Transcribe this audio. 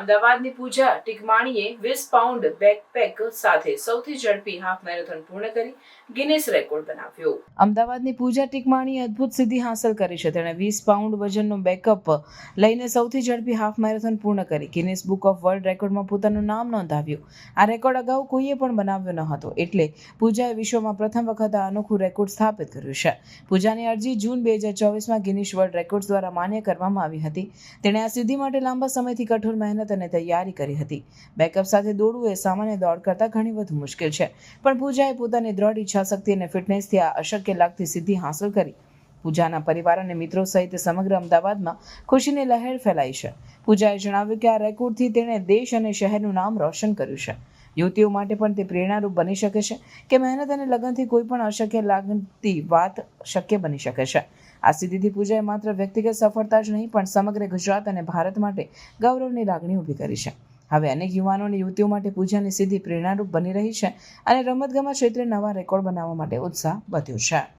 અમદાવાદની પૂજા ટીકમાણીએ વીસ pound backpack સાથે સૌથી ઝડપી હાફ મેરેથોન પૂર્ણ કરી ગિનેસ રેકોર્ડ બનાવ્યો. અમદાવાદની પૂજા ટીકમાણીએ અદ્ભુત સિદ્ધિ હાંસલ કરી છે. તેણે વીસ પાઉન્ડ વજનનું બેકઅપ લઈને સૌથી ઝડપી હાફ મેરેથોન પૂર્ણ કરી. ગિનેસ બુક ઓફ વર્લ્ડ રેકોર્ડમાં પોતાનું નામ નોંધાવ્યું. આ રેકોર્ડ અગાઉ કોઈએ પણ બનાવ્યો ન હતો. એટલે પૂજાએ વિશ્વમાં પ્રથમ વખત આ અનોખું રેકોર્ડ સ્થાપિત કર્યું છે. પૂજાની અરજી જૂન બે હજાર ચોવીસમાં ગિનિશ વર્લ્ડ રેકોર્ડ્સ દ્વારા માન્ય કરવામાં આવી હતી. તેણે આ સિદ્ધિ માટે લાંબા સમયથી કઠોર મહેનત અને તૈયારી કરી હતી. બેકઅપ સાથે દોડવું એ સામાન્ય દોડ કરતાં ઘણી વધુ મુશ્કેલ છે. પણ પૂજાએ પોતાની દ્રઢ ઈચ્છાશક્તિ અને ફિટનેસથી આ અશક્ય લાગતી સિદ્ધિ હાંસલ કરી. પૂજાના પરિવાર અને મિત્રો સહિત સમગ્ર અમદાવાદમાં ખુશીની લહેર ફેલાઈ છે. પૂજાએ જણાવ્યું કે આ રેકોર્ડથી તેણે દેશ અને શહેરનું નામ રોશન કર્યું છે. યુવતીઓ માટે પણ તે પ્રેરણારૂપ બની શકે છે કે મહેનત અને લગનથી કોઈ પણ અશક્ય લાગતી વાત શક્ય બની શકે છે. આ સિદ્ધિથી પૂજાએ માત્ર વ્યક્તિગત સફળતા જ નહીં, પણ સમગ્ર ગુજરાત અને ભારત માટે ગૌરવની લાગણી ઊભી કરી છે. હવે અનેક યુવાનો અને યુવતીઓ માટે પૂજાની સિદ્ધિ પ્રેરણારૂપ બની રહી છે અને રમતગમત ક્ષેત્રે નવા રેકોર્ડ બનાવવા માટે ઉત્સાહ વધ્યો છે.